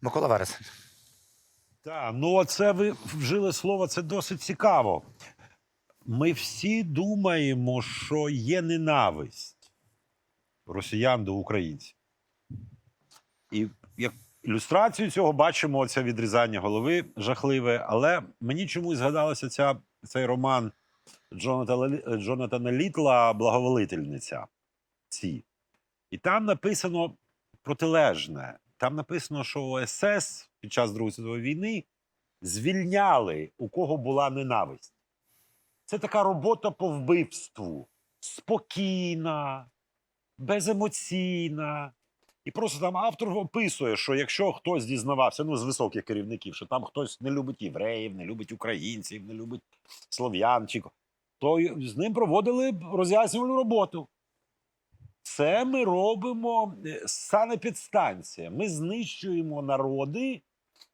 Микола Вересень. Так, ну це ви вжили слово, це досить цікаво. Ми всі думаємо, що є ненависть росіян до українців. І як ілюстрацію цього бачимо це відрізання голови жахливе. Але мені чомусь згадалося ця, цей роман Джонатана, Джонатана Літла Благоволительниця. Ці. І там написано протилежне. Там написано, що СС під час Другої світової війни звільняли, у кого була ненависть. Це така робота по вбивству. Спокійна, беземоційна. І просто там автор описує, що якщо хтось дізнавався, ну з високих керівників, що там хтось не любить євреїв, не любить українців, не любить слов'ян, чи ко- то з ним проводили роз'яснювальну роботу. Це ми робимо е, санепідстанція. Ми знищуємо народи,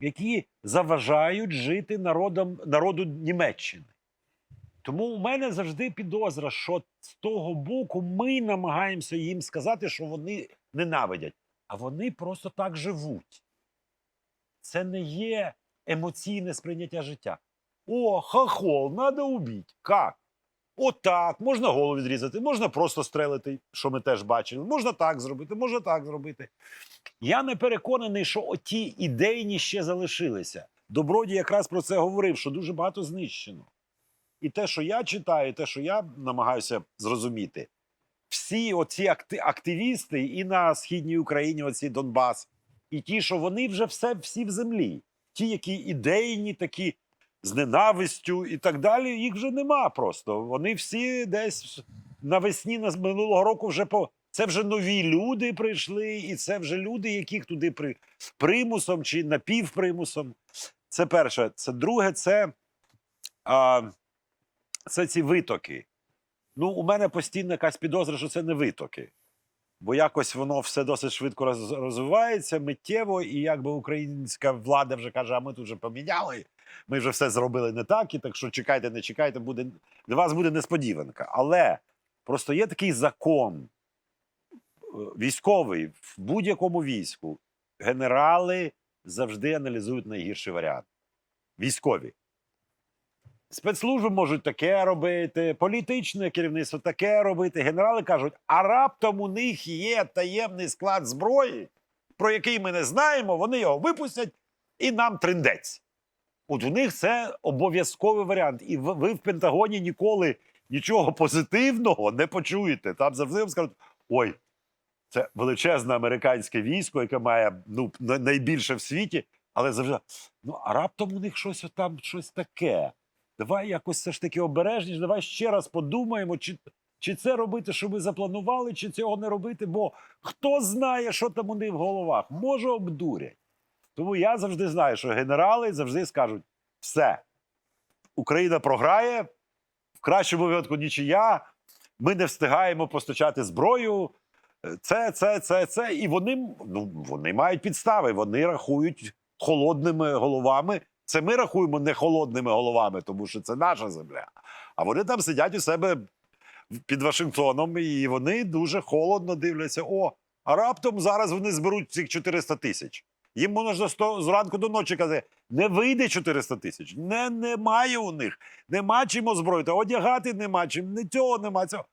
які заважають жити народам, народу Німеччини. Тому у мене завжди підозра, що з того боку ми намагаємося їм сказати, що вони ненавидять, а вони просто так живуть. Це не є емоційне сприйняття життя. О, хахол, треба убити. Як? Отак, можна голову відрізати, можна просто стрелити, що ми теж бачили. Можна так зробити, можна так зробити. Я не переконаний, що оті ідейні ще залишилися. Добродій якраз про це говорив, що дуже багато знищено. І те, що я читаю, те, що я намагаюся зрозуміти, всі оці активісти і на східній Україні, оці Донбас, і ті, що вони вже все всі в землі. Ті, які ідейні, такі з ненавистю і так далі, їх вже нема просто. Вони всі десь навесні на минулого року вже по. Це вже нові люди прийшли, і це вже люди, яких туди при примусом чи напівпримусом. Це перше. Це друге, це, а, це ці витоки. Ну, у мене постійно якась підозра, що це не витоки. Бо якось воно все досить швидко розвивається, миттєво, і якби українська влада вже каже, а ми тут вже поміняли, ми вже все зробили не так, і так що чекайте, не чекайте, буде для вас буде несподіванка. Але просто є такий закон е, військовий в будь-якому війську. Генерали завжди аналізують найгірший варіант. Військові. Спецслужби можуть таке робити, політичне керівництво таке робити. Генерали кажуть, а раптом у них є таємний склад зброї, про який ми не знаємо, вони його випустять і нам триндець. От у них це обов'язковий варіант. І ви, в Пентагоні ніколи нічого позитивного не почуєте. Там завжди вам скажуть: ой, це величезне американське військо, яке має ну, найбільше в світі, але завжди. Ну, а раптом у них щось там щось таке. Давай якось все ж таки обережніше, давай ще раз подумаємо, чи, чи це робити, що ми запланували, чи цього не робити, бо хто знає, що там у них в головах, може обдурять. Тому я завжди знаю, що генерали завжди скажуть: все, Україна програє, в кращому випадку нічия, ми не встигаємо постачати зброю. Це, це, це, це. І вони, ну, вони мають підстави, вони рахують холодними головами. Це ми рахуємо не холодними головами, тому що це наша земля. А вони там сидять у себе під Вашингтоном, і вони дуже холодно дивляться. О, а раптом зараз вони зберуть цих 400 тисяч. Їм можна сто- зранку до ночі казати, не вийде 400 тисяч. Не, немає у них. Нема чим озброїти. Одягати нема чим, не цього нема цього.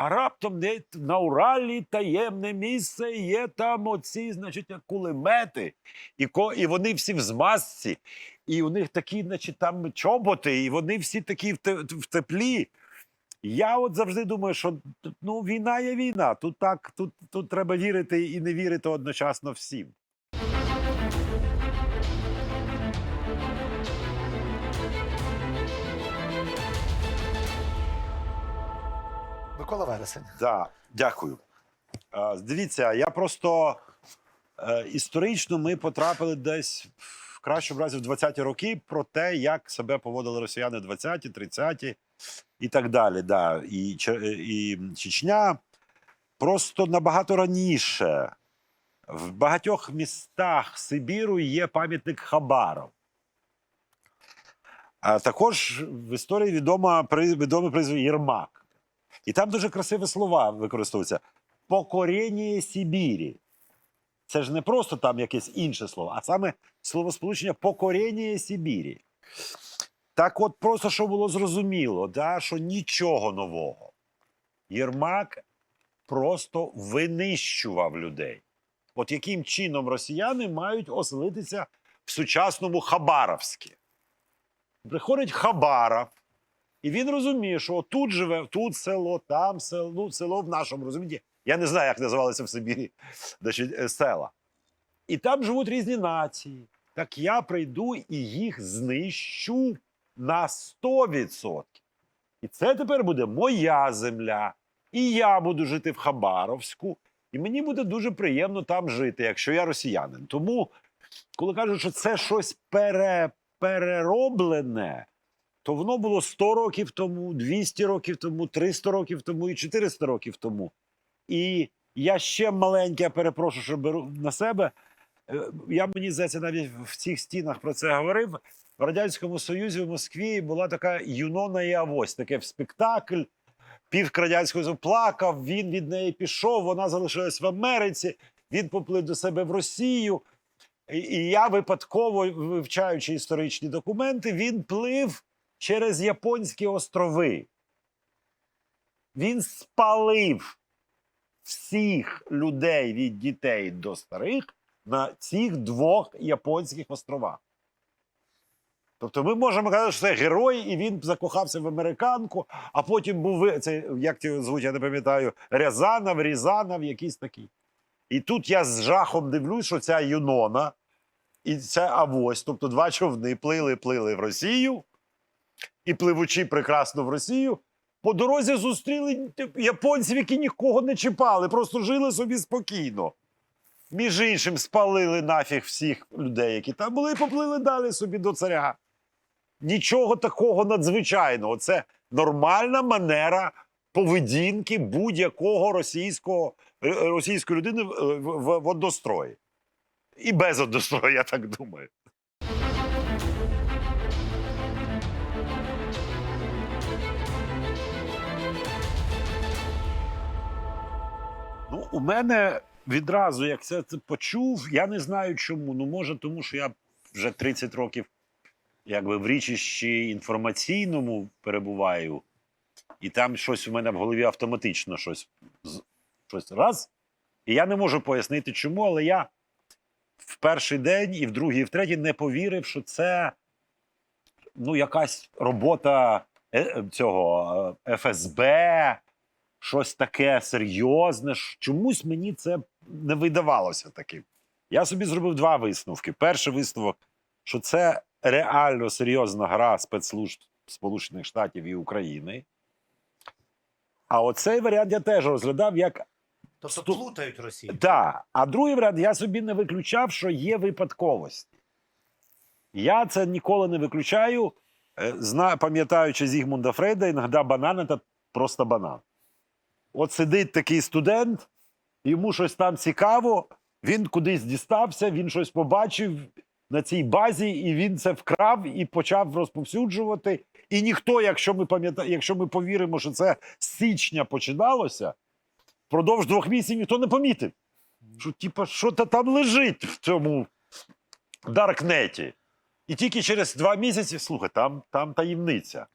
А раптом де на Уралі таємне місце, є там оці, значить, кулемети, і, ко, і вони всі в змазці, і у них такі, значить, там чоботи, і вони всі такі в, те, в теплі. Я от завжди думаю, що ну, війна є війна. Тут так, тут, тут треба вірити і не вірити одночасно всім. Микола Вересень. Да, дякую. Е, Дивіться, я просто е, історично ми потрапили десь в кращому разі в 20-ті роки про те, як себе поводили росіяни в 20-ті, 30-ті і так далі. Да. І, Че- і Чечня просто набагато раніше. В багатьох містах Сибіру є пам'ятник Хабаров. А також в історії відома, при- відомий призвів Єрмак. І там дуже красиві слова використовуються. Покоріння Сибірі. це ж не просто там якесь інше слово, а саме словосполучення покорення Сибірі. Так от, просто що було зрозуміло, да, що нічого нового. Єрмак просто винищував людей. От яким чином росіяни мають оселитися в сучасному Хабаровську? Приходить Хабаров, і він розуміє, що тут живе, тут село, там село, ну, село в нашому розумінні. Я не знаю, як називалися в Сибірі е, села. І там живуть різні нації. Так я прийду і їх знищу на 100%. І це тепер буде моя земля. І я буду жити в Хабаровську. І мені буде дуже приємно там жити, якщо я росіянин. Тому, коли кажуть, що це щось пере, перероблене, то воно було 100 років тому, 200 років тому, 300 років тому і 400 років тому. І я ще маленьке, перепрошую, що беру на себе. Е, Я мені здається, навіть в цих стінах про це говорив. В Радянському Союзі в Москві була така Юнона і Авось, таке спектакль. Пів радянського плакав, він від неї пішов, вона залишилась в Америці, він поплив до себе в Росію. І я випадково, вивчаючи історичні документи, він плив через Японські острови. Він спалив всіх людей від дітей до старих на цих двох японських островах. Тобто ми можемо казати, що це герой, і він закохався в американку, а потім був це, як ті звуть, я не пам'ятаю, Рязанов, Рязанов, якийсь такий. І тут я з жахом дивлюсь, що ця Юнона і ця Авось, тобто два човни плили, плили в Росію, і пливучи прекрасно в Росію, по дорозі зустріли японців, які нікого не чіпали, просто жили собі спокійно. Між іншим, спалили нафіг всіх людей, які там були, і поплили далі собі до царя. Нічого такого надзвичайного. Це нормальна манера поведінки будь-якого російського, е, російської людини в, в, в, однострої. І без однострою, я так думаю. У мене відразу, як це почув, я не знаю чому. Ну, може, тому що я вже 30 років якби в річищі інформаційному перебуваю, і там щось у мене в голові автоматично щось, щось раз. І я не можу пояснити, чому, але я в перший день, і в другий, і в третій не повірив, що це ну, якась робота е, е, цього е, ФСБ, щось таке серйозне. Чомусь мені це не видавалося таким. Я собі зробив два висновки. Перший висновок, що це реально серйозна гра спецслужб Сполучених Штатів і України. А оцей варіант я теж розглядав як Тобто Сту- плутають Росію. так. А другий варіант я собі не виключав, що є випадковості. Я це ніколи не виключаю, е, пам'ятаючи Зігмунда Фрейда, іноді банан це просто банан. От сидить такий студент, йому щось там цікаво, він кудись дістався, він щось побачив на цій базі, і він це вкрав і почав розповсюджувати. І ніхто, якщо ми пам'ята... якщо ми повіримо, що це з січня починалося, впродовж двох місяців ніхто не помітив. Що, типа, що то там лежить в цьому даркнеті. І тільки через два місяці, слухай, там, там таємниця.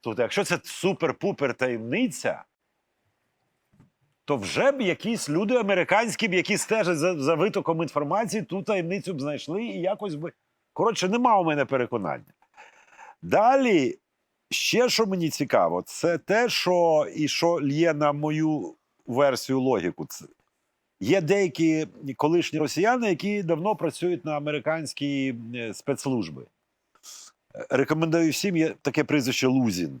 Тобто, якщо це супер-пупер таємниця, то вже б якісь люди американські, б, які стежать за, за витоком інформації, ту таємницю б знайшли і якось би. Коротше, нема у мене переконання. Далі, ще що мені цікаво, це те, що і що лє на мою версію логіку. Це, є деякі колишні росіяни, які давно працюють на американські е, спецслужби. Е, Рекомендую всім є таке прізвище Лузін.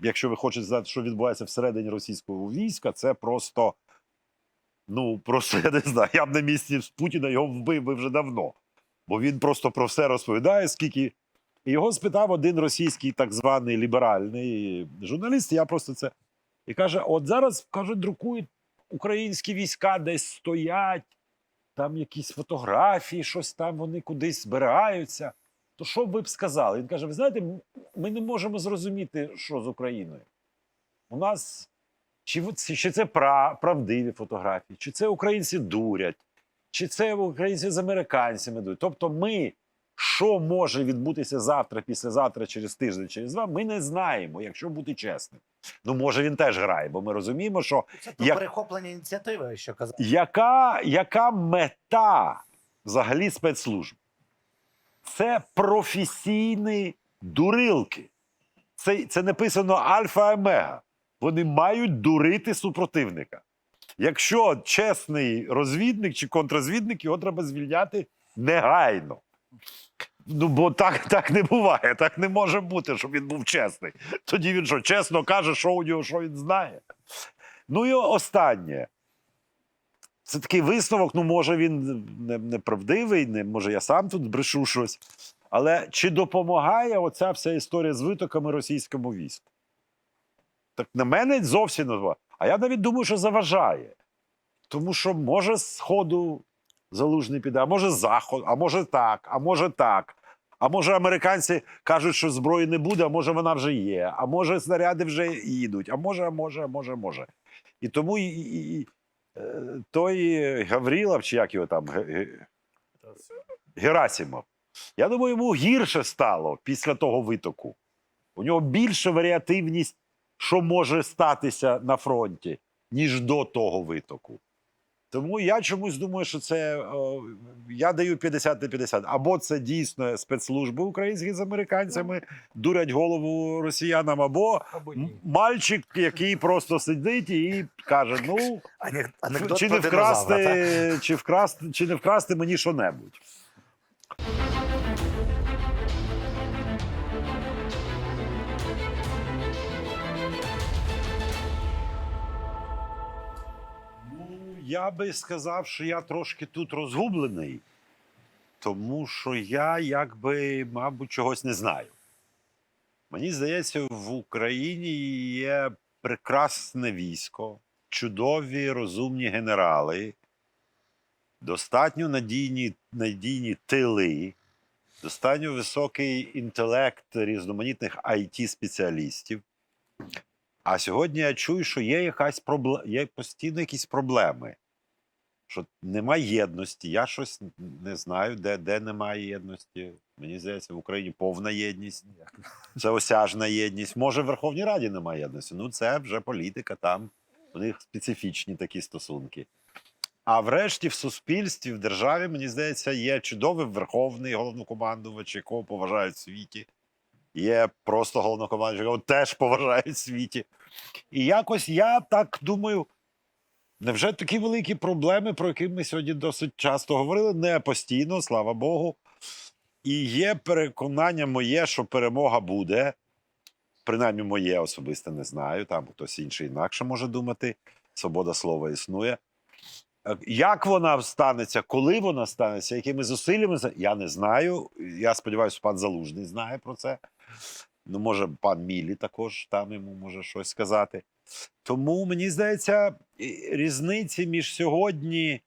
Якщо ви хочете знати, що відбувається всередині російського війська, це просто. Ну, просто я не знаю. Я б на місці Путіна його вбив би вже давно. Бо він просто про все розповідає, скільки. І його спитав один російський так званий ліберальний журналіст. Я просто це. І каже: от зараз каже, друкують українські війська десь стоять, там якісь фотографії, щось там вони кудись збираються. То що б ви б сказали? Він каже: ви знаєте, ми не можемо зрозуміти, що з Україною. У нас чи, чи це правдиві фотографії, чи це українці дурять, чи це українці з американцями йдуть. Тобто, ми, що може відбутися завтра, післязавтра, через тиждень, через два, ми не знаємо, якщо бути чесним. Ну, може, він теж грає, бо ми розуміємо, що Це то Як- перехоплення ініціативи, що казав. яка, яка мета взагалі спецслужб? Це професійні дурилки. Це, це написано альфа-омега. Вони мають дурити супротивника. Якщо чесний розвідник чи контрозвідник, його треба звільняти негайно. Ну, бо так, так не буває, так не може бути, щоб він був чесний. Тоді він що, чесно каже, що у нього, що він знає. Ну і останнє. Це такий висновок, ну, може, він неправдивий, не, може, я сам тут брешу щось. Але чи допомагає оця вся історія з витоками російському війську? Так на мене зовсім не. А я навіть думаю, що заважає. Тому що може з сходу залужний піде, а може з заходу, а може так, а може так. А може американці кажуть, що зброї не буде, а може вона вже є, а може снаряди вже їдуть, а може, а може, а може, може. І тому і, і, той Гаврілов, чи як його там, Ге- Ге- Герасимов, я думаю, йому гірше стало після того витоку. У нього більша варіативність, що може статися на фронті, ніж до того витоку. Тому я чомусь думаю, що це о, я даю 50 на 50. Або це дійсно спецслужби українські з американцями дурять голову росіянам, або або мальчик, який просто сидить і каже: ну Анек- Анекдот чи не вкрасти, чи вкрасти, чи не вкрасти мені що-небудь. Ну, я би сказав, що я трошки тут розгублений, тому що я якби, мабуть, чогось не знаю. Мені здається, в Україні є прекрасне військо, чудові розумні генерали, достатньо надійні, надійні тили, достатньо високий інтелект різноманітних it спеціалістів А сьогодні я чую, що є якась проблема, є постійно якісь проблеми. Що немає єдності. Я щось не знаю, де, де немає єдності. Мені здається, в Україні повна єдність. Це осяжна єдність. Може, в Верховній Раді немає єдності. Ну, це вже політика, там у них специфічні такі стосунки. А врешті, в суспільстві, в державі, мені здається, є чудовий верховний головнокомандувач, якого поважають в світі. Є просто головнокомандувач, якого теж поважають в світі. І якось я так думаю. Невже такі великі проблеми, про які ми сьогодні досить часто говорили, не постійно, слава Богу. І є переконання моє, що перемога буде. Принаймні, моє особисте не знаю. Там хтось інший інакше може думати. Свобода слова існує. Як вона станеться, коли вона станеться, якими зусиллями, я не знаю. Я сподіваюся, пан Залужний знає про це. Ну, може, пан Мілі також там йому може щось сказати. Тому мені здається, різниці між сьогодні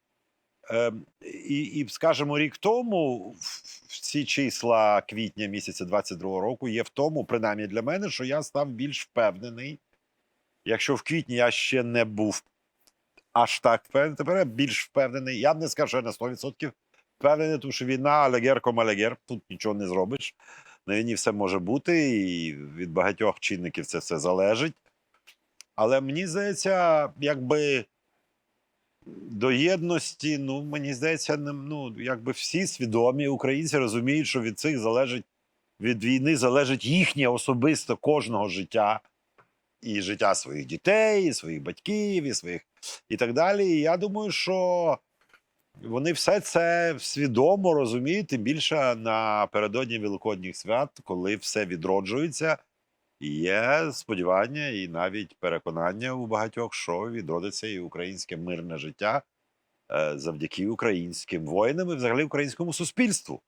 е, і, і, скажімо, рік тому, в ці числа квітня місяця 22-го року, є в тому, принаймні для мене, що я став більш впевнений. Якщо в квітні я ще не був аж так впевнений, тепер я більш впевнений. Я б не скажу, що я на 100% впевнений, тому що війна алегер ком алегер, тут нічого не зробиш. На війні все може бути, і від багатьох чинників це все залежить. Але мені здається, якби до єдності, ну мені здається, ну, якби всі свідомі українці розуміють, що від цих залежить від війни залежить їхнє особисто кожного життя, і життя своїх дітей, і своїх батьків, і своїх і так далі. І я думаю, що вони все це свідомо розуміють, тим більше напередодні Великодніх свят, коли все відроджується. Є сподівання і навіть переконання у багатьох, що відродиться і українське мирне життя е, завдяки українським воїнам і взагалі українському суспільству.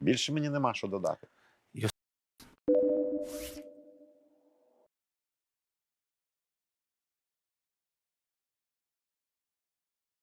Більше мені нема що додати.